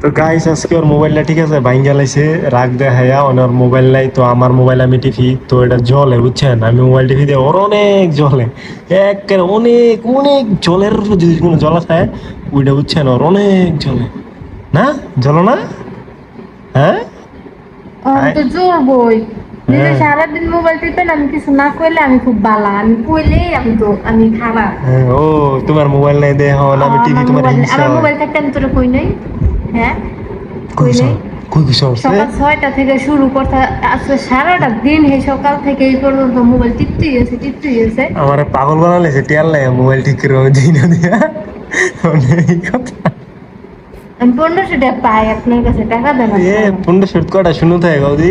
তো গাইস আজকে ওর মোবাইলটা ঠিক আছে? ভাঙ্গা লাইছে রাগ দেখাইয়া ওনার মোবাইল নাই তো আমার মোবাইল আমি টিপি তো এটা জলে বুঝছেন? আমি মোবাইল টিপি দিয়ে ওর অনেক জলে একের অনেক অনেক জলের যদি কোনো জল আছে ওইটা বুঝছেন? ওর অনেক জলে না? জল না? হ্যাঁ? আমি তো জোর বই হ্যাঁ। সারাদিন মোবাইল টিপেন আমি কিছু না কইলে আমি খুব বালা। আমি কইলেই আমি তো আমি খারাপ। হ্যাঁ, ও তোমার মোবাইল নাই দেহ আমি টিভি তোমার আমার মোবাইল থাকতে আমি তোরা কই নাই? হ্যাঁ? সকাল ছয়টা থেকে শুরু করতে আজকে সারাটা দিন এই সকাল থেকে এই পর্যন্ত মোবাইল টিপতেই আছে টিপতেই আছে। আমার পাগল টিয়ার মোবাইল ঠিক করে দিই না দিয়া। কথা। আমি পনেরোশো টাকা পাই আপনার কাছে টাকা দেন এ পনেরো শুট কটা শুনো থাকে গৌদি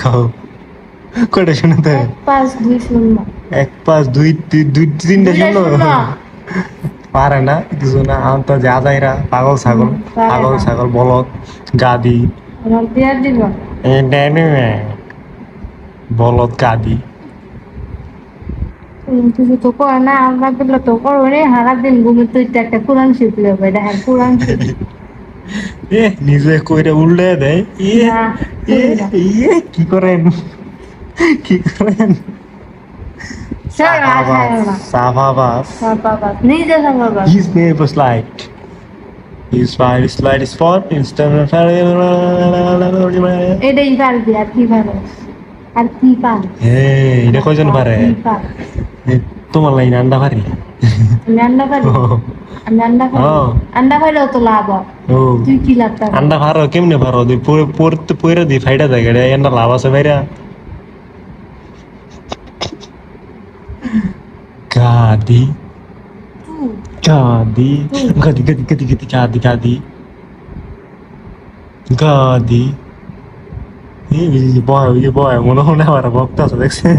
খাও। কটা শুনো থাকে? পাঁচ দুই শূন্য। এক পাঁচ দুই দুই তিনটা শূন্য। পারে না কিছু না আমি তো যা যাইরা পাগল ছাগল পাগল ছাগল বলদ গাদি। বলদ গাদি। কিছু তো করে না আমরা দিলে তো করব রে সারা দিন ঘুমে তুই একটা কোরআন শিখলে ভাই দেখা কোরআন শিখ এ নিজে কইরে উল্টে দেয়। এ কি করেন? কি করেন? সব বাবা His name was light. His fire slide is for instant এটাই পারবি আর কি পারো? আর কি পার? Hey, এটা কয়জন পারে? পার? এ, তোমার লাইন আন্ডা পারি? আমি আন্ডা পারি? আমি আন্ডা পারি। আন্ডা পাইলেও তো লাভ হয়। তুই কি লাভ? আন্ডা পারো কেমনে পারো? তুই পড়তে পড়ে দি ফাইটা থাকে এটা এন্ডা লাভ আছে ভাইরা Gadi. Gadi. Gadi, gadi, gadi, gadi, gadi, gadi. Gadi. এই বয় এই বয় মনে হয় না আমার ভক্ত আছে দেখছেন